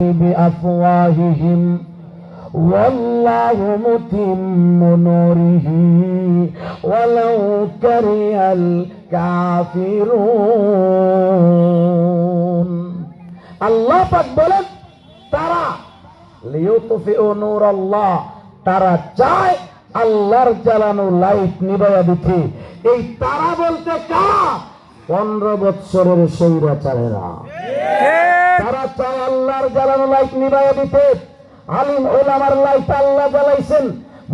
بأفواههم والله متم نوره ولو كره الكافرون আল্লাহ পাক বলেন তারা লিউতফিউ নূর আল্লাহ তারা চায় আল্লাহর জ্বালানো লাইট নিবাইয়া দিতে এই তারা বলতে কারা পনেরো বৎসরের সৈরাচারেরা তারা চায় আল্লাহর জ্বালানো লাইট নিবাইয়া দিতে। আলিম ওলামার লাইট আল্লাহ জ্বালাইছেন।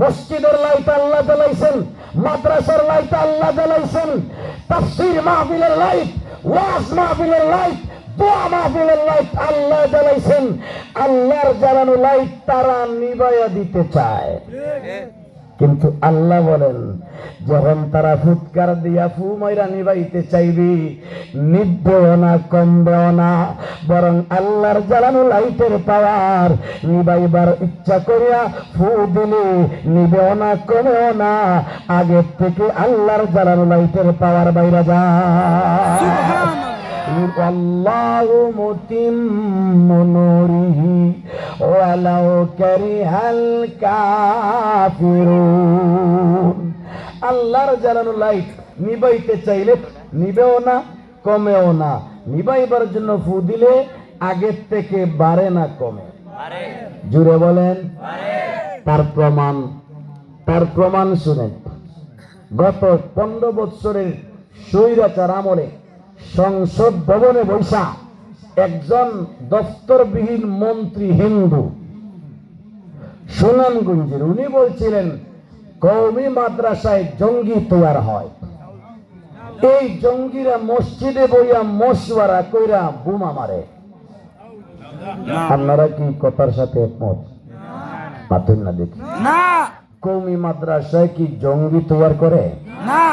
মসজিদের লাইট আল্লাহ জ্বালাইছেন। মাদ্রাসার লাইট আল্লাহ জ্বালাইছেন। তাফসীর মাহফিলের লাইট ওয়াজ মাহফিলের লাইট দোয়া মাহফিলের লাইট আল্লাহ জ্বালাইছেন। আল্লাহর জ্বালানো লাইট তারা নিবাইয়া দিতে চায়। কিন্তু আল্লাহ বলেন, যখন তারা ফুৎকার দিয়া ফু ময়রা নিবাইতে চাইবি নিবেও না কমবেও না বরং আল্লাহর জ্বালানো লাইটের পাওয়ার নিবাইবার ইচ্ছা করিয়া ফু দিলে নিবেও না কমেও না, আগের থেকে আল্লাহর জ্বালানো লাইটের পাওয়ার বাইরা যায়। والله متم نوره ولو كره الكافرون আল্লাহর জ্বালানো লাইট নিবাইতে চাইলে নিবেও না কমেও না নিবাইবার জন্য ফু দিলে আগের থেকে বাড়ে না কমে জুড়ে বলেন তার প্রমাণ তার প্রমাণ শুনেন গত পনেরো বৎসরের স্বৈরাচার আমলে সংসদ ভবনে বৈশা একজন দপ্তরবিহীন মন্ত্রী হিন্দু। সুনামগঞ্জের উনি বলছিলেন কৌমি মাদ্রাসায় জঙ্গি তৈয়ার হয়। এই জঙ্গিরা মসজিদে বইয়া মশওয়ারা কইরা বোমা মারে। আপনারা কি কথার সাথে একমত? না দেখি? না। কৌমি মাদ্রাসায় কি জঙ্গি তৈয়ার করে? না।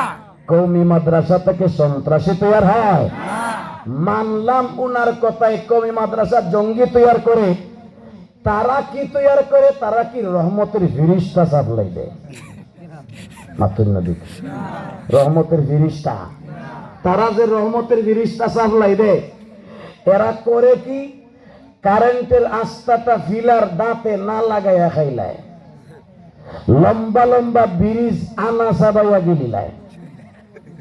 কৌমি মাদ্রাসা থেকে সন্ত্রাসী তৈয়ার হয়। না মানলাম উনার কথায় কৌমি মাদ্রাসা জঙ্গি তৈয়ার করে। তারা কি তৈয়ার করে? তারা কি রহমতের ফিরিস্তা সাপ্লাই দেয় মাতুন নদী রহমতের ফিরিস্তা। তারা যে রহমতের ফিরিস্তা সাপ্লাই দেয় এরা করে কি? কারেন্টের আস্তাটা ফিলার দাঁতে না লাগাইয়া খাইলায়। লম্বা লম্বা ব্রিজ আনা সাবাইয়া গিলিলায়।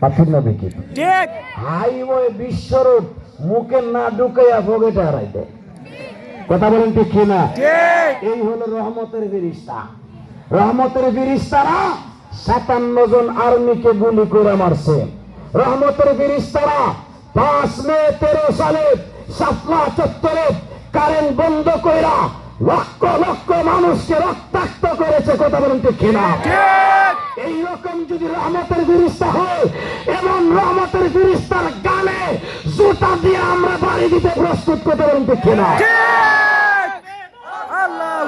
পাথর নদী কি? ঠিক। হাইওয়ে বিশ্ব মুখে না ঢুকাইয়া পকেটে হারাই দেয় কথা বলেন ঠিক কিনা? এই হলো রহমতের ফিরিস্তা রহমতের ফিরিস্তারা সাতান্ন জন আর্মিকে গুলি করে মারছে। রহমতের ফিরিস্তারা পাঁচ মে তেরো সালে সাতলা চত্বরে কারেন্ট বন্ধ কইরা লক্ষ লক্ষ মানুষকে রক্তাক্ত করেছে কথা বলেন ঠিক কিনা? ঠিক। এই রকম যদি রহমতের ফিরিস্তা হয় এমন রহমতের ফিরিস্তার গানে জুতা দিয়ে আমরা বাড়ি দিতে প্রস্তুত করতে পারেন দেখি না ঠিক। আল্লাহু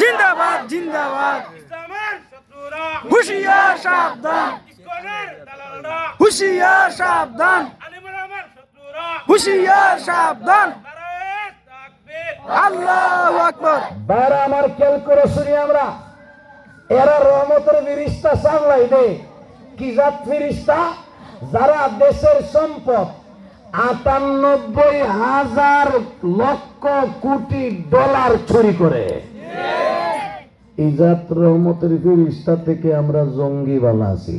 জিন্দাবাদ জিন্দাবাদ। হুশিয়ার সাবধান। হুশিয়ার সাবধান। হুশিয়ার সাবধান। বাইরে আমার খেয়াল করে শুনি আমরা। এরা রহমতের সামলাই দে কি জাত ফিরিস্তা? যারা দেশের সম্পদ আটানব্বই হাজার লক্ষ কোটি ডলার চুরি করে। ইজাত রহমতের ফিরিস্তা থেকে আমরা জঙ্গি বালা আছি।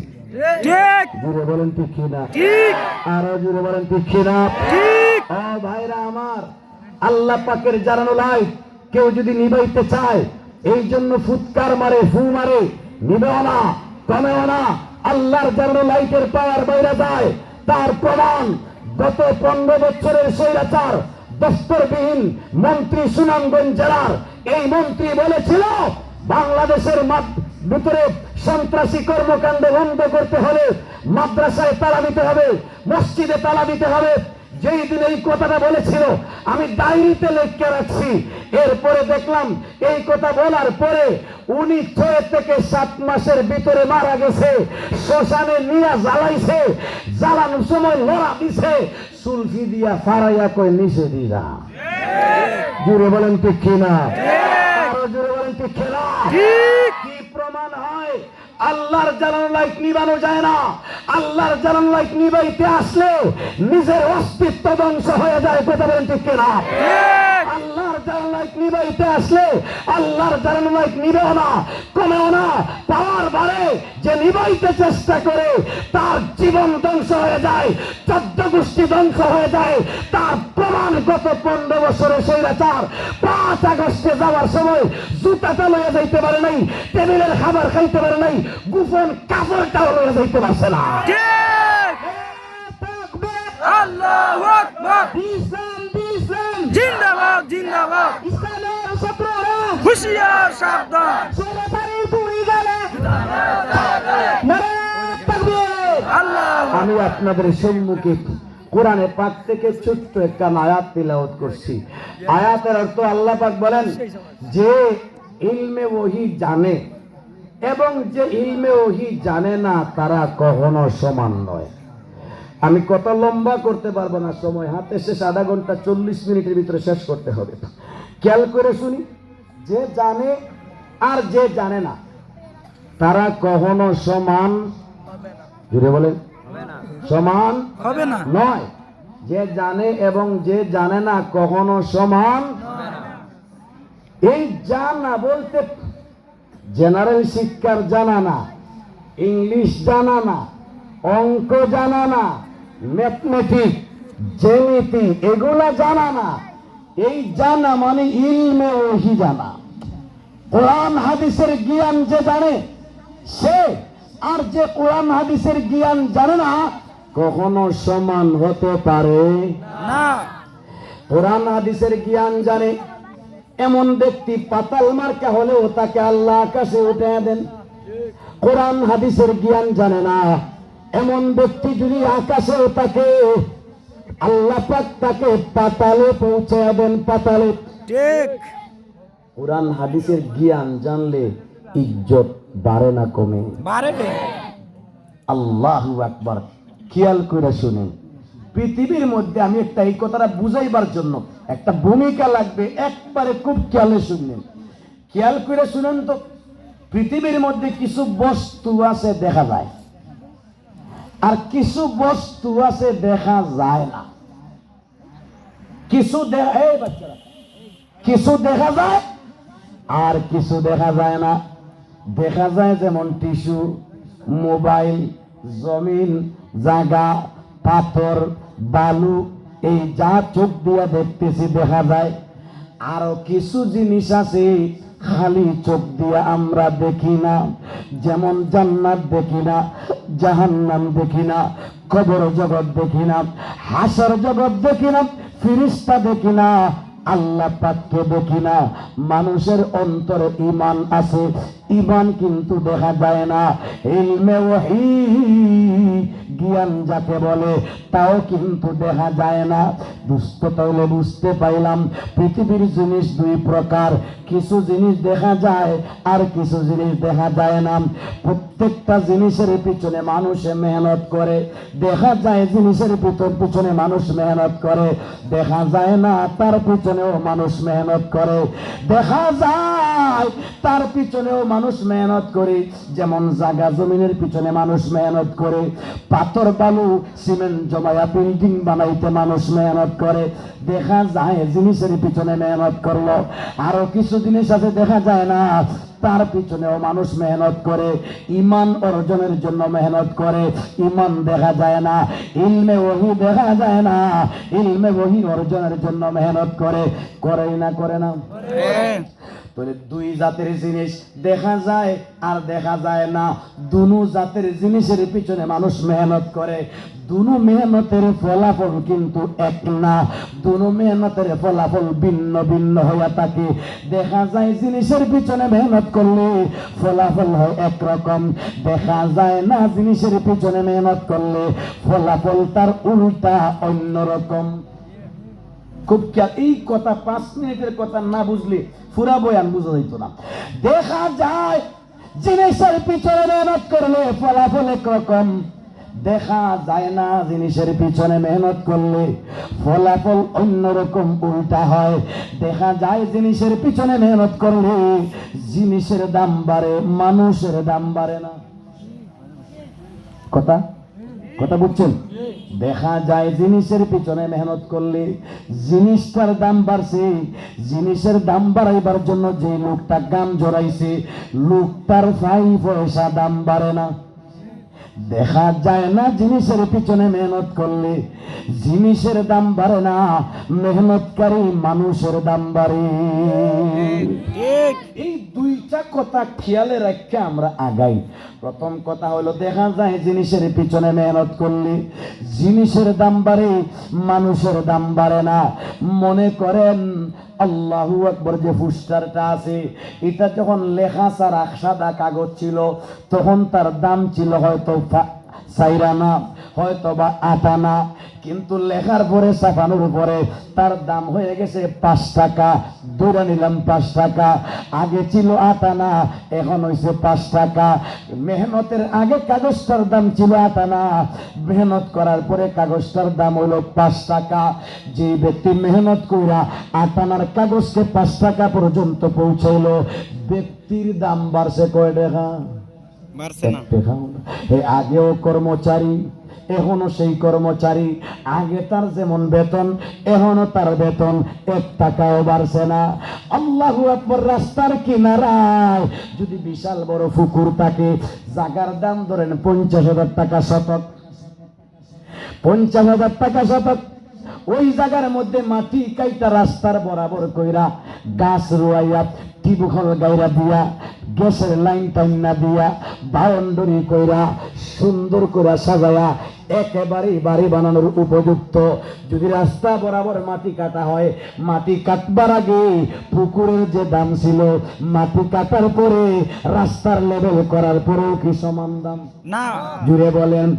ঠিক। জুড়ে বলেন ঠিক কিনা? ঠিক। আরও জুড়ে বলেন ঠিক কিনা? ঠিক। ও ভাইরা আমার। আল্লাহ পাকের জানানো লাইট কেউ যদি নিবাইতে চায়, এই জন্য ফুৎকার মারে, ফু মারে, নিবেও না, কমেও না, আল্লাহর জানানো লাইটের পাওয়ার বাইরে যায়। তার প্রমাণ, গত পনেরো বছরের স্বৈরাচার দপ্তরবিহীন মন্ত্রী সুনামগঞ্জ জেলার, এই মন্ত্রী বলেছিল, বাংলাদেশের ভিতরে সন্ত্রাসী কর্মকাণ্ড বন্ধ করতে হলে, মাদ্রাসায় তালা দিতে হবে, মসজিদে তালা দিতে হবে যেই দিন এই কথাটা বলেছিল আমি ডায়েরিতে লেখকে রাখছি। এরপরে দেখলাম এই কথা বলার পরে উনি ছয় থেকে সাত মাসের ভিতরে মারা গেছে শ্মশানে নিয়ে জ্বালাইছে জ্বালানোর সময় লড়া দিছে সুলফি দিয়া ফারাইয়া কই নিচে দিয়া জুড়ে বলেন ঠিক। কিনা আরও জুড়ে বলেন ঠিক। কিনা আল্লাহর জ্বালানো লাইট নিবানো যায় না। আল্লাহর জানান লাইট নিবাইতে আসলেও নিজের অস্তিত্ব ধ্বংস হয়ে যায়, কথা বলেন ঠিক কিনা? জানান নিবাইতে আসলে আল্লাহর জানান লাইট নিবেও না কমেও না পাওয়ার বাড়ে যে নিবাইতে চেষ্টা করে তার জীবন ধ্বংস হয়ে যায় চোদ্দ গোষ্ঠী ধ্বংস হয়ে যায় তার প্রমাণ গত পনেরো বছরে স্বৈরাচার। পাঁচ আগস্টে যাওয়ার সময় জুতাটা লইয়া যাইতে পারে নাই টেবিলের খাবার খাইতে পারে নাই গুফন কাপড়টাও লইয়া যাইতে পারছে না। ঠিক আল্লাহু জিন্দাবাদ। হুশিয়ার সাবধান। আমি আপনাদের সম্মুখে কোরআনে পাক থেকে ছোট্ট একটা আয়াত তিলাওয়াত করছি। আয়াতের অর্থ আল্লাহ পাক বলেন যে ইলমে ওহি জানে এবং যে ইলমে ওহি জানে না তারা কখনো সমান নয়। আমি কত লম্বা করতে পারব না সময়। হাতে শেষ আধা ঘণ্টা চল্লিশ মিনিটের ভিতরে শেষ করতে হবে। খেয়াল করে শুনি যে জানে আর যে জানে না তারা কখনো সমান জুড়ে বলেন সমান হবে না। নয়। যে জানে এবং যে জানে না কখনো সমান এই জানা বলতে জেনারেল শিক্ষার জানা না ইংলিশ জানা না অঙ্ক জানা না ম্যাথমেটিক জ্যামিতি, এগুলা জানা না। এই জানা মানে ইলমে ওহি জানা। কোরআন হাদিসের জ্ঞান যে জানে, সে আর যে কোরআন হাদিসের জ্ঞান জানে না, কখনো সমান হতে পারে না। কোরআন হাদিসের জ্ঞান জানে, এমন ব্যক্তি পাতাল মার্কা হলেও তাকে আল্লাহ আকাশে উঠে দেন। কোরআন হাদিসের জ্ঞান জানে না। এমন ব্যক্তি যদি আকাশেও তাকে আল্লাহ পাক তাকে পাতালে পৌঁছে দেন পাতালে। ঠিক। কোরআন হাদিসের জ্ঞান জানলে ইজ্জত বাড়ে না কমে। বাড়বে আল্লাহু আকবার। খেয়াল করে শুনেন পৃথিবীর মধ্যে আমি একটা এই কথাটা বুঝাইবার জন্য একটা ভূমিকা লাগবে একবারে খুব খেয়ালে শুনলেন খেয়াল করে শুনেন তো পৃথিবীর মধ্যে কিছু বস্তু আছে দেখা যায়। আর কিছু বস্তু আছে দেখা যায় না। কিছু কিছু দেখা যায় আর কিছু দেখা যায় না। দেখা যায় যেমন টিস্যু, মোবাইল, জমিন জাগা পাথর, বালু, এই যা চোখ দিয়া দেখতেছি দেখা যায়। আরও কিছু জিনিস আছে খালি চোখ দিয়ে আমরা দেখি না, যেমন জান্নাত দেখি না জাহান্নাম দেখি না, কবর জগৎ দেখি না, হাসার জগৎ দেখি না, ফিরিস্তা দেখি না আল্লাহ পাককে দেখি না। মানুষের অন্তরে ইমান আছে ইমান কিন্তু দেখা যায় না। ইলমে ওহী জ্ঞান যাকে বলে, তাও কিন্তু দেখা যায় না। দুস্থ তাহলে বুঝতে পাইলাম, পৃথিবীর জিনিস দুই প্রকার। কিছু জিনিস দেখা যায় আর কিছু জিনিস দেখা যায় না। প্রত্যেকটা জিনিসের পিছনে মানুষ মেহনত করে। দেখা যায় জিনিসের পিছন পিছনে মানুষ মেহনত করে। দেখা যায় না, তার পিছনেও মানুষ মেহনত করে। দেখা যায় তার পিছনেও মানুষ মেহনত করে, যেমন জাগা জমিনের পিছনে মানুষ মেহনত করে, পাথর, বালু, সিমেন্ট জমায়া বিল্ডিং বানাইতে মানুষ মেহনত করে, দেখা যায় জিনিসের পিছনে মেহনত করল। আরও কিছু জিনিস আছে দেখা যায় না, তার পিছনেও মানুষ মেহনত করে, ইমান অর্জনের জন্য মেহনত করে, ইমান দেখা যায় না, ইলমে ওহি দেখা যায় না, ইলমে ওহি অর্জনের জন্য মেহনত করে, করেই না, করে না। তাহলে দুই জাতের জিনিস দেখা যায় আর দেখা যায় না। দুনু জাতের জিনিসের পিছনে মানুষ মেহনত করে। দুনু মেহনতের ফলাফল কিন্তু এক না। দুনু মেহনতের ফলাফল ভিন্ন ভিন্ন হইয়া থাকে। দেখা যায় জিনিসের পিছনে মেহনত করলে ফলাফল হয় একরকম দেখা যায় না জিনিসের পিছনে মেহনত করলে ফলাফল তার উল্টা অন্যরকম খুব এই কথা পাঁচ মিনিটের কথা না বুঝলে পুরা বয়ান বুঝা যাইত না। দেখা যায় জিনিসের পিছনে মেহনত করলে ফলাফল একরকম। দেখা যায় না জিনিসের পিছনে মেহনত করলে ফলাফল অন্যরকম উল্টা হয়। দেখা যায় জিনিসের পিছনে মেহনত করলে জিনিসের দাম বাড়ে, মানুষের দাম বাড়ে না। কথা? কথা বুঝছেন? দেখা যায় জিনিসের পিছনে মেহনত করলে জিনিসটার দাম বাড়ছে। জিনিসের দাম বাড়াইবার জন্য যে লোকটা গাম জড়াইছে লোকটার ফাই পয়সা দাম বাড়ে না। দেখা যায় না জিনিসের পিছনে মেহনত করলে জিনিসের দাম বাড়ে না মেহনতকারী মানুষের দাম বাড়ে। এই দুইটা কথা খেয়ালে রাখতে আমরা আগাই। প্রথম কথা হলো, দেখা যায় জিনিসের পিছনে মেহনত করলে জিনিসের দাম বাড়ে, মানুষের দাম বাড়ে না। মনে করেন, আল্লাহু আকবর যে পুস্টারটা আছে, এটা যখন লেখা সারা সাদা কাগজ ছিল, তখন তার দাম ছিল হয়তো সাইরানা। হয়তো বা আটানা কিন্তু লেখার পরে ছাপানোর পরে তার দাম হয়ে গেছে পাঁচ টাকা। ধরে নিলাম পাঁচ টাকা। আগে ছিল আটানা এখন হয়েছে পাঁচ টাকা। মেহনতের আগে কাগজটার দাম ছিল আটানা মেহনত করার পরে কাগজটার দাম হলো পাঁচ টাকা। যে ব্যক্তি মেহনত কইরা আটানার কাগজকে পাঁচ টাকা পর্যন্ত পৌঁছাইলো ব্যক্তির দাম বাড়ছে কয় টাকা? আগেও কর্মচারী এখনও সেই কর্মচারী, আগে তার যেমন বেতন, এখনও তার বেতন এক টাকাও বাড়ছে না। আল্লাহু আকবর, রাস্তার কিনারায় যদি বিশাল বড় পুকুর থাকে, জাগার দাম ধরেন পঞ্চাশ হাজার টাকা শতক। পঞ্চাশ হাজার টাকা শতক। ওই জায়গার মধ্যে মাটি কাইটা রাস্তার বরাবর কইরা গাছ রুয়াইয়া, টিবুখল গাইরা দিয়া, গ্যাসের লাইন টাইন না দিয়া, বাউন্ডারি কইরা সুন্দর করে সাজায়া একেবারে বাড়ি বানানোর উপযুক্ত। যদি রাস্তা বরাবর মাটি কাটা হয় মাটি কাটবার আগে পুকুরের যে দাম ছিল মাটি কাটার পরে রাস্তার লেভেল করার পরেও কি সমান দাম? না। জুড়ে বলেন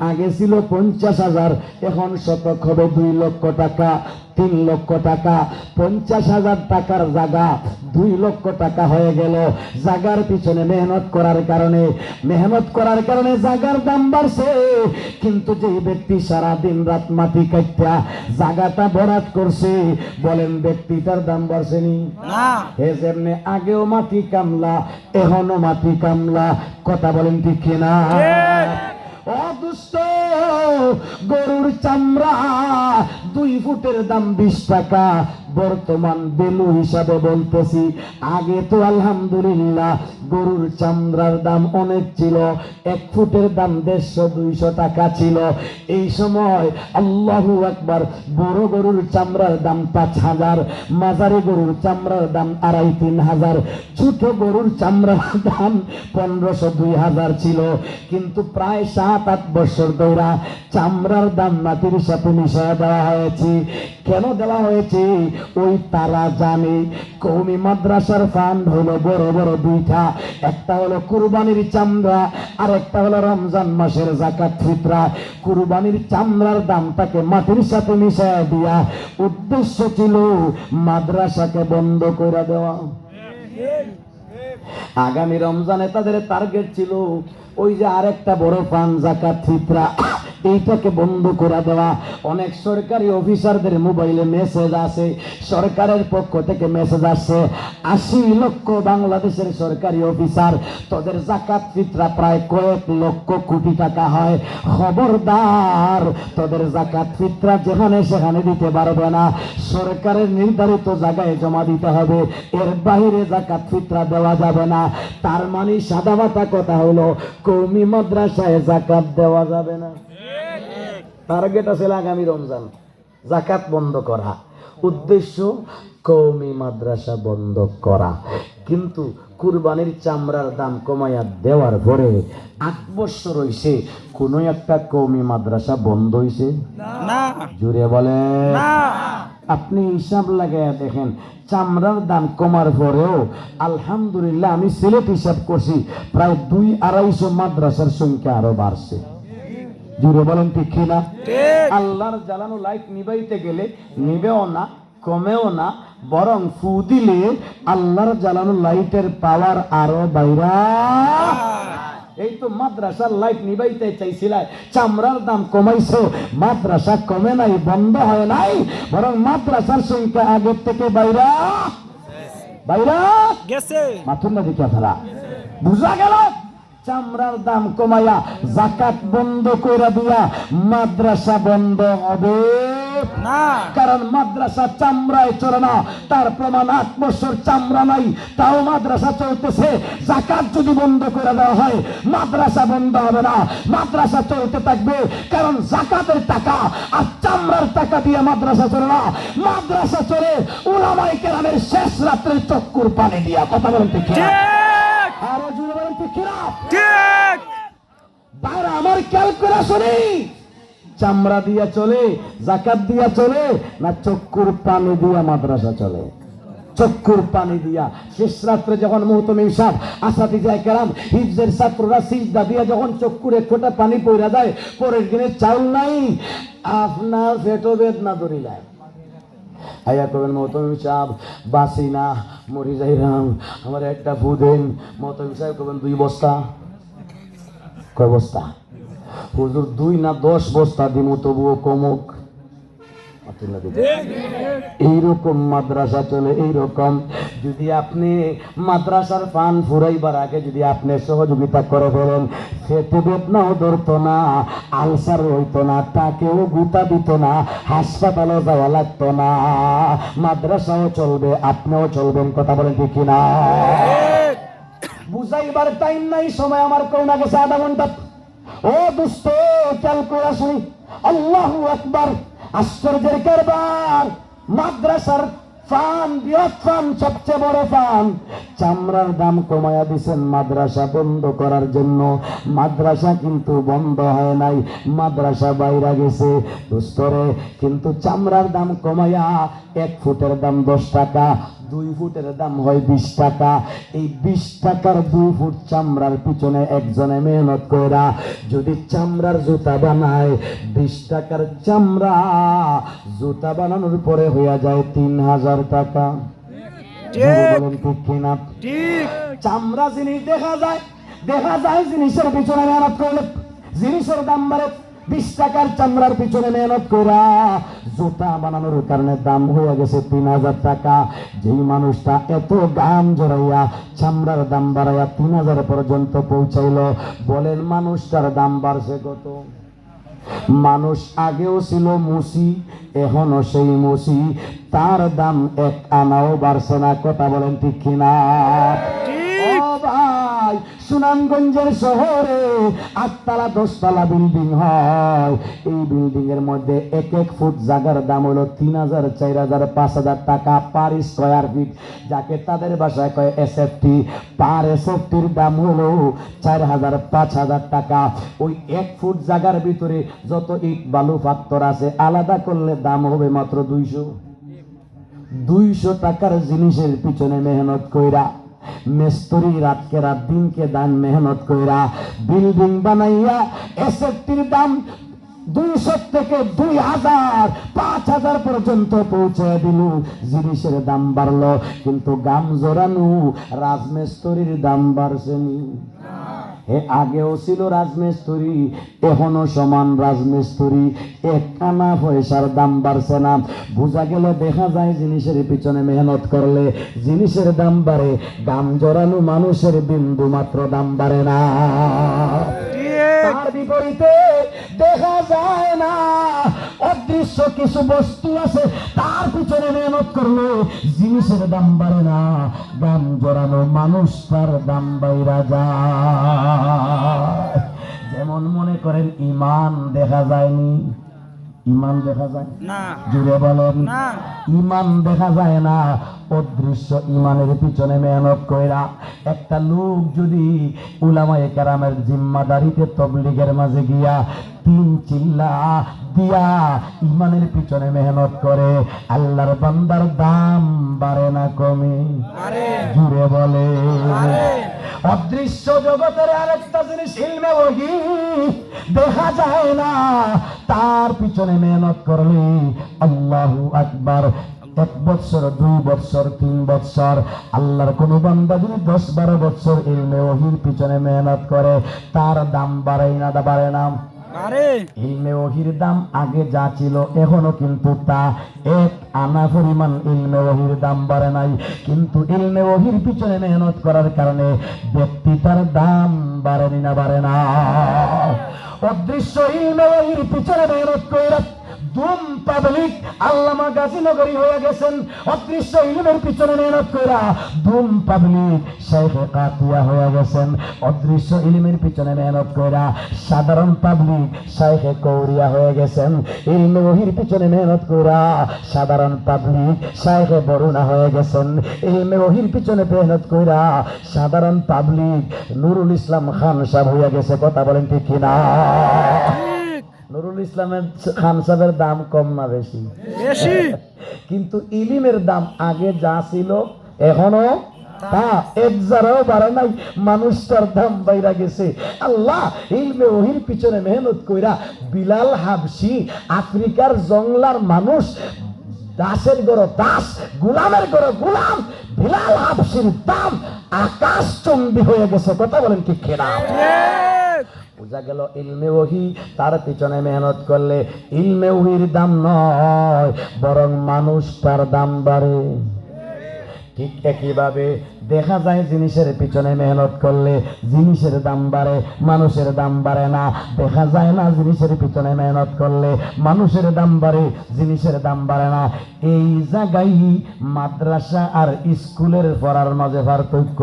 আগে ছিল পঞ্চাশ হাজার এখন শতক হবে দুই লক্ষ টাকা তিন লক্ষ টাকা। পঞ্চাশ হাজার টাকার জায়গা দুই লক্ষ টাকা হয়ে গেল। জাগার পিছনে মেহনত করার কারণে মেহনত করার কারণে জাগার দাম বাড়ছে। কিন্তু যে ব্যক্তি সারা দিন রাত মাটি কাটটা জাগাটা ভরাট করছে বলেন ব্যক্তিটার দাম বাড়ছেনি না? হে যেমনি আগেও মাটি কামলা এখনও মাটি কামলা কথা বলেন ঠিক কিনা? অদুষ্ট গরুর চামড়া দুই ফুটের দাম বিশ টাকা বর্তমান বেলু হিসাবে বলতেছি। আগে তো আলহামদুলিল্লাহ গরুর চামড়ার দাম অনেক ছিল, এক ফুটের দাম দেড়শো, দুইশো টাকা ছিল। এই সময় আল্লাহু একবার বড় গরুর চামড়ার দাম পাঁচ হাজার, মাঝারি গরুর চামড়ার দাম আড়াই, তিন হাজার, ছোট গরুর চামড়ার দাম পনেরোশো, দুই হাজার ছিল। কিন্তু প্রায় সাত, আট বছর ধরে চামড়ার দাম মাটির সাথে মিশিয়ে দেওয়া হয়েছে। কেন দেওয়া হয়েছে? ওই তারা জানে কৌমি মাদ্রাসার ফান্ড হলো বড় বড় দুইটা। একটা হলো কুরবানির চামড়া আর একটা হলো রমজান মাসের জাকাত ফিতরা। কুরবানির চামড়ার দামটাকে মাটির সাথে মিশিয়ে দিয়া উদ্দেশ্য ছিল মাদ্রাসাকে বন্ধ করে দেওয়া। আগামী রমজানে তাদের টার্গেট ছিল ওই যে আরেকটা বড় পান জাকাত ফিতরা। এইটাকে বন্ধ করে দেওয়া। অনেক সরকারি অফিসারদের মোবাইলে মেসেজ আসে, সরকারের পক্ষ থেকে মেসেজ আসছে আশি লক্ষ বাংলাদেশের সরকারি অফিসার, তোদের জাকাত ফিতরা প্রায় কয়েক লক্ষ কোটি টাকা হয়। খবরদার, তোদের জাকাত ফিতরা যেখানে সেখানে দিতে পারবে না। সরকারের নির্ধারিত জায়গায় জমা দিতে হবে, এর বাইরে জাকাত ফিতরা দেওয়া যাবে না। তার মানে সাদা কথা হলো, কৌমি মাদ্রাসায় জাকাত দেওয়া যাবে না। টার্গেট আছে আগামী রমজান। জাকাত বন্ধ করা। উদ্দেশ্য কৌমি মাদ্রাসা বন্ধ করা। কিন্তু কুরবানির চামড়ার দাম কমাইয়া দেওয়ার পরে আট বছর হইছে কোন একটা কৌমি মাদ্রাসা বন্ধ হইছে? না। জুড়ে বলে। আপনি হিসাব লাগাইয়া দেখেন চামড়ার দাম কমার পরেও আলহামদুলিল্লাহ আমি সিলেট হিসাব করছি প্রায় দুই আড়াইশো মাদ্রাসার সংখ্যা আরও বাড়ছে। জুড়ে বলেন ঠিক কিনা আল্লাহর জ্বালানো লাইট নিবাইতে গেলে নিবেও না কমেও না বরং ফু দিলে আল্লাহর জ্বালানো লাইটের পাওয়ার আরও বাইরা। এই তো মাদ্রাসার লাইট নিবাইতে চাইছিলাই চামড়ার দাম কমাইছো মাদ্রাসা কমে নাই বন্ধ হয় নাই বরং মাদ্রাসার সংখ্যা আগের থেকে বাইরা। বাইরা? গেছে। মাথুর না দিকে ফেলা বুঝা গেল? চামড়ার দাম কমায়া জাকাত বন্ধ কইরা দিয়া মাদ্রাসা বন্ধ হবে। না। কারণ মাদ্রাসা চামড়ায় চলে না তার প্রমাণ আট বছর চামড়া নাই তাও মাদ্রাসা চলতেছে। জাকাত যদি বন্ধ করে দেওয়া হয় মাদ্রাসা বন্ধ হবে না। মাদ্রাসা চলতে থাকবে কারণ জাকাতের টাকা আর চামড়ার টাকা দিয়ে মাদ্রাসা চলে না। মাদ্রাসা চলে উলামাই কেরামের শেষ রাত্রের চক্কুর পানি দিয়া। কথা ঠিক আরও জুড়ে বলেন ঠিক ঠিক। বাইরে আমার ক্যালকুলেশনে চামড়া দিয়া চলে জাকাত দিয়া চলে না চক্কুর পানি দিয়া মাদ্রাসা চলে? চক্কুর পানি দিয়া। শেষ রাত্রে যখন মুহতম হিসাব আসাদি যায় কেরাম হিফজের ছাত্ররা সিজদা দিয়া যখন চক্ষুর এক ফোটা পানি পইরা যায় পরের দিনে চাউল নাই। আপনার পেটো বেদনা ধরিলায়। আয়া করবেন মতম সাহেব, বাসি না, মরি যাইরাম আমার একটা বুধেন মতম সাহেব করবেন দুই বস্তা। কয় বস্তা? হুজুর, দুই না দশ বস্তা দিমু, তবুও কমুক। এইরকম মাদ্রাসা চলে এইরকম। যদি আপনি মাদ্রাসার পান ফুরাইবার আগে যদি আপনি সহযোগিতা করে ফেলেন খেতে বেদনাও ধরতো না, আলসার হইতো না, তাকেও গুতা দিত না, হাসপাতালে যাওয়া লাগতো না, মাদ্রাসাও চলবে, আপনিও চলবেন। কথা বলেন ঠিক কিনা বুঝাইবার টাইম নাই, সময় আমার করোনা গেছে আধা ঘণ্টা। ও দুস্থ খেয়াল করে আসুন আল্লাহ আকবার। আশ্চর্যের কারবার। মাদ্রাসার ফান, বৃহৎ ফান, সবচেয়ে বড় ফান। চামড়ার দাম কমায়া দিছেন মাদ্রাসা বন্ধ করার জন্য। মাদ্রাসা কিন্তু বন্ধ হয় নাই, মাদ্রাসা বাইরা গেছে। দুস্তরে, কিন্তু চামড়ার দাম কমায়া এক ফুটের দাম দশ টাকা দুই ফুটের দাম হয় বিশ টাকা। এই বিশ টাকার দুই ফুট চামড়ার পিছনে একজনে মেহনত কইরা যদি চামড়ার জুতা বানায় বিশ টাকার চামড়া জুতা বানানোর পরে হইয়া যায় তিন হাজার টাকা। চামড়া জিনিস দেখা যায় দেখা যায় জিনিসের পিছনে মেহনত করলে জিনিসের দাম বাড়ে বিশ টাকার চামড়ার পিছনে মেহনত করা জুতা বানানোর কারণে দাম হয়ে গেছে তিন হাজার টাকা। যেই মানুষটা এত গাম জড়াইয়া চামড়ার দাম বাড়াইয়া তিন হাজার পর্যন্ত পৌঁছাইলো, বলেন মানুষটার দাম বাড়ছে কত? মানুষ আগেও ছিল মুসি, এখনও সেই মুসি। তার দাম এক আনাও বাড়ছে না, কথা বলেন ঠিক কিনা? ভাই সুনামগঞ্জের শহরে আটতলা, দশতলা বিল্ডিং হয়। এই বিল্ডিং এর মধ্যে এক এক ফুট জায়গার দাম হলো তিন হাজার, চার হাজার, পাঁচ হাজার টাকা পার স্কোয়ার ফিট যাকে তাদের ভাষায় কয় এসএফটি পার এসএফটির দাম হলো চার হাজার, পাঁচ হাজার টাকা। ওই এক ফুট জাগার ভিতরে যত ইট, বালু পাত্তর আছে, আলাদা করলে দাম হবে মাত্র দুইশো। দুইশো টাকার জিনিসের পিছনে মেহনত কইরা মেস্তরি রাতকে রাত, দিনকে দান মেহনত কইরা বিল্ডিং বানাইয়া এসএফটির দাম দুইশো থেকে দুই হাজার, পাঁচ হাজার পর্যন্ত পৌঁছে দিল। জিনিসের দাম বাড়লো, কিন্তু গাম জোরানু রাজমেস্তরির দাম বাড়ছেনি। এ আগেও ছিল রাজমিস্ত্রি, এখনও সমান রাজমিস্ত্রি। একখানা পয়সার দাম বাড়ছে না। বোঝা গেল দেখা যায় জিনিসের পিছনে মেহনত করলে জিনিসের দাম বাড়ে। দাম জড়ানো মানুষের বিন্দু মাত্র দাম বাড়ে না ঠিক তার বিপরীতে দেখা যায় না অদৃশ্য কিছু বস্তু আছে তার পিছনে মেহনত করলে জিনিসের দাম বাড়ে না। দাম জড়ানো মানুষ তার দাম বাইরা যায়। যেমন মনে করেন ইমান দেখা যায়নি। ইমান দেখা যায়? না। জুড়ে বলেন। না। ইমান দেখা যায় না। অদৃশ্য ইমানের পিছনে মেহনত কইরা একটা লোক যদি উলামায়ে কেরামের জিম্মাদারিতে তবলিগের মাঝে গিয়া তিন চিল্লা দিয়া ইমানের পিছনে মেহনত করে আল্লাহর বান্দার দাম বাড়ে না কমে। জুড়ে বলে অদৃশ্য জগতের আরেকটা জিনিস ইলমে ওহি দেখা যায় না তার পিছনে মেহনত করলে আল্লাহু আকবার এক বছর দুই বছর তিন বছর আল্লাহর কোন বান্দা যদি দশ বারো বছর ইলমে ওহির পিছনে মেহনত করে তার দাম বাড়াই না বাড়ে না? ইলমে ওহির দাম আগে যা ছিল এখনও কিন্তু তা। এক আনা পরিমাণ ইলমে ওহির দাম বাড়ে নাই। কিন্তু ইলমে ওহির পিছনে মেহনত করার কারণে ব্যক্তি তার দাম বাড়েনি না বাড়ে না। অদৃশ্য ইলমে ওহির পিছনে মেহনত কইরা দুম পাবলিক আল্লামা গাজী গাজীনগরী হয়ে গেছেন। অদৃশ্য ইলমের পিছনে মেহনত কইরা দুম পাবলিক শেখে কাতিয়া হয়ে গেছেন। অদৃশ্য ইলমের পিছনে মেহনত কইরা সাধারণ পাবলিক শেখে কৌরিয়া হয়ে গেছেন। ইলমে ওহির পিছনে মেহনত কইরা সাধারণ পাবলিক শেখে বরুণা হয়ে গেছেন। ইলমে ওহির পিছনে মেহনত কইরা সাধারণ পাবলিক নুরুল ইসলাম খান সাহেব হয়ে গেছে। কথা বলেন ঠিক কিনা? নুরুল ইসলামের খান সাহেবের দাম কম না বেশি। বেশি? কিন্তু ইলিমের দাম আগে যা ছিল এখনও তা। এক জারাও বাড়ে নাই মানুষটার দাম বাইরা গেছে। আল্লাহ ইলমে ওহির পিছনে মেহনত কইরা বিলাল হাবসি আফ্রিকার জংলার মানুষ দাসের গড় দাস গুলামের গড় গুলাম বিলাল হাবসির দাম আকাশ চম্বি হয়ে গেছে। কথা বলেন কি খেলা? বোঝা গেল, ইলমে ওহি তার পিছনে মেহনত করলে ইলমে ওহির দাম নয়, বরং মানুষ তার দাম বাড়ে। ঠিক একইভাবে দেখা যায় জিনিসের পিছনে মেহনত করলে জিনিসের দাম বাড়ে, মানুষের দাম বাড়ে না। দেখা যায় না জিনিসের পিছনে মেহনত করলে মানুষের দাম বাড়ে, জিনিসের দাম বাড়ে না। এই জায়গায় মাদ্রাসা আর স্কুলের পড়ার মাঝে পার্থক্য।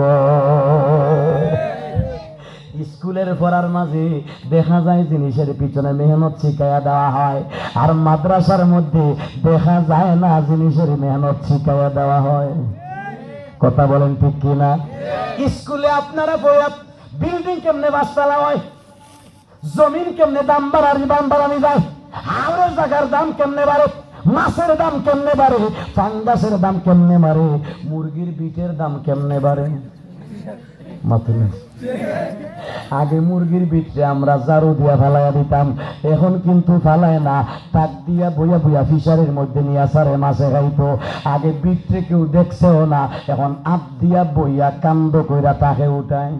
স্কুলের পড়ার মাঝে দেখা যায় জিনিসের পিছনে মেহনত শিখাইয়া দেওয়া হয়, আর মাদ্রাসার মধ্যে দেখা যায় না জিনিসের মেহনত শিখাইয়া দেওয়া হয়। কথা বলেন ঠিক কিনা? স্কুলে আপনারা বইয়া বিল্ডিং কেমনে বাসতলা হয়? জমিন কেমনে দাম বাড়ানি দাম বাড়ানি যায়? হাওড়ের জায়গার দাম কেমনে বাড়ে? মাছের দাম কেমনে বাড়ে? ফাঙ্গাসের দাম কেমনে বাড়ে? মুরগির বিটের দাম কেমনে বাড়ে? আগে মুরগির ভিতরে আমরা জারু দিয়া ফালাইয়া দিতাম, এখন কিন্তু ফালায় না। তাক দিয়া বইয়া বইয়া ফিশারের মধ্যে নিয়ে আসারে মাছে খাইতো। আগে ভিতরে কেউ দেখছেও না, এখন আপ দিয়া বইয়া কান্দ কইরা তাকে উঠায়।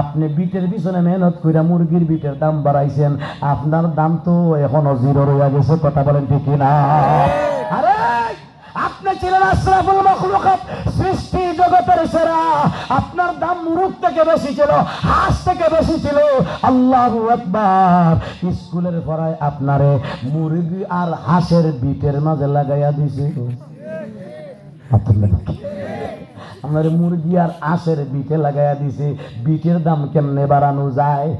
আপনি বিটের পিছনে মেহনত কইরা মুরগির বিটের দাম বাড়াইছেন, আপনার দাম তো এখনও জিরো রইয়া গেছে, কথা বলেন ঠিক না আরে, আপনি ছিলেন আশরাফুল মখলুকাত সৃষ্টি জগতের সেরা। আপনার দাম মুরুখ থেকে বেশি ছিল, হাঁস থেকে বেশি ছিল। আল্লাহ একবার স্কুলের পড়ায় আপনারে মুরগি আর হাঁসের বিটের মাঝে লাগাইয়া দিছে। আপনার আমার মুরগি আর আঁশের বিটে লাগাইয়া দিছে। বিটের দাম কেমনে বাড়ানো যায়?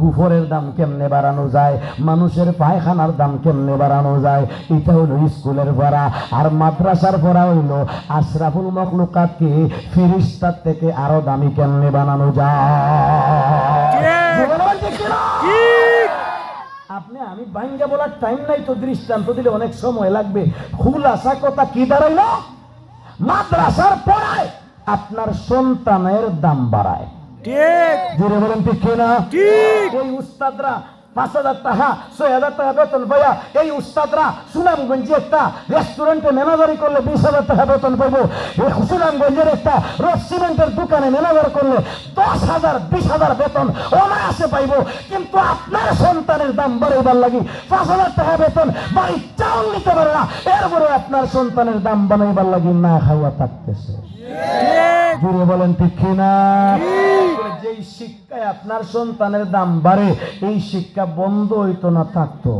গুফরের দাম কেমনে বাড়ানো যায়? মানুষের পায়খানার দাম কেমনে বাড়ানো যায়? এটা হলো স্কুলের পড়া আর মাদ্রাসার পড়া হইল আশরাফুল মখলুকাতকে ফিরিস্তার থেকে আরও দামি কেমনে বানানো যায়? আপনি, আমি ভাঙ্গা বলার টাইম নাই তো, দৃষ্টান্ত দিলে অনেক সময় লাগবে। খুলাসা কথা কি দাঁড়াইলো? মাদ্রাসার পড়ায় আপনার সন্তানের দাম বাড়ায়। ঠিক। জোরে বলেন ঠিক কিনা? ঠিক। ওই উস্তাদরা পাঁচ হাজার টাকা ছয় হাজার টাকা বেতন পাইয়া এই উস্তাদরা সুনামগঞ্জে একটা রেস্টুরেন্টে ম্যানেজারি করলে বিশ হাজার টাকা বেতন পাইবো। সুনামগঞ্জের একটা রোড সিমেন্টের দোকানে ম্যানেজার করলে দশ হাজার বিশ হাজার বেতন অনায়াসে পাইবো। কিন্তু আপনার সন্তানের দাম বাড়াইবার লাগি পাঁচ হাজার টাকা বেতন বাড়ি চাউল নিতে পারে না। এরপরে আপনার সন্তানের দাম বানাইবার লাগি না খাওয়া থাকতেছে। জুড়ে বলেন ঠিক কিনা? যেই শিক্ষায় আপনার সন্তানের দাম বাড়ে এই শিক্ষা বন্ধ হইতো না থাকতো।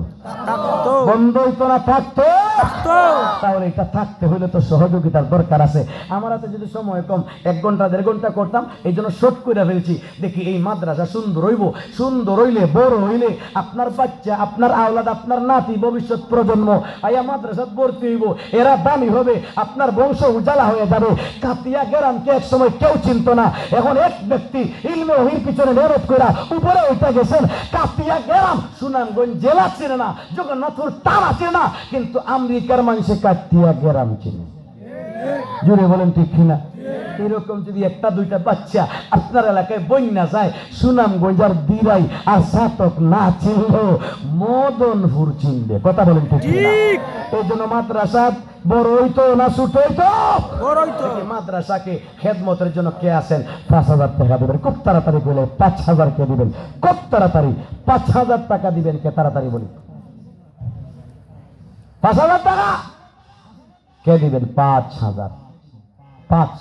বন্ধ হইতো না থাকতো। তাহলে এটা থাকতে হইলে তো সহযোগিতার দরকার আছে। আমার হাতে যদি সময় কম এক ঘণ্টা দেড় ঘণ্টা করতাম এই জন্য শর্ট করে ফেলছি। দেখি এই মাদ্রাসা সুন্দর হইব সুন্দর হইলে বড় হইলে আপনার বাচ্চা আপনার আওলাদ আপনার নাতি ভবিষ্যৎ প্রজন্ম আয়া মাদ্রাসা ভর্তি হইব এরা দামি হবে আপনার বংশ উজালা হয়ে যাবে। কাতিয়া গ্রামকে এক সময় কেউ চিনত না। এখন এক ব্যক্তি ইলমে ওহির পিছনে মেহনত করা উপরে উঠে গেছেন। কাপিয়া গেলাম সুনামগঞ্জ জেলা চিনে না, জগন্নাথপুর টানা চিনে না, কিন্তু আমেরিকার মানুষে কাটিয়া গেলাম চিনে। জুড়ে বলেন ঠিক কিনা? এরকম যদি একটা দুইটা বাচ্চা আপনার এলাকায় বন্যা যায় সুনামগঞ্জ আর দিরাই আর সাতক না চিনল মদনপুর চিনবে কথা বলেন ঠিক এই জন্য মাদ্রাসা বড় হইতো না ছোট হইতো মাদ্রাসাকে খেদমতের জন্য কে আছেন? পাঁচ হাজার টাকা দিবেন। খুব তাড়াতাড়ি বলে পাঁচ হাজার কে দিবেন? খুব তাড়াতাড়ি পাঁচ হাজার টাকা দিবেন কে? তাড়াতাড়ি বলি। পাঁচ হাজার টাকা? কে দিবেন? পাঁচ হাজার পাঁচ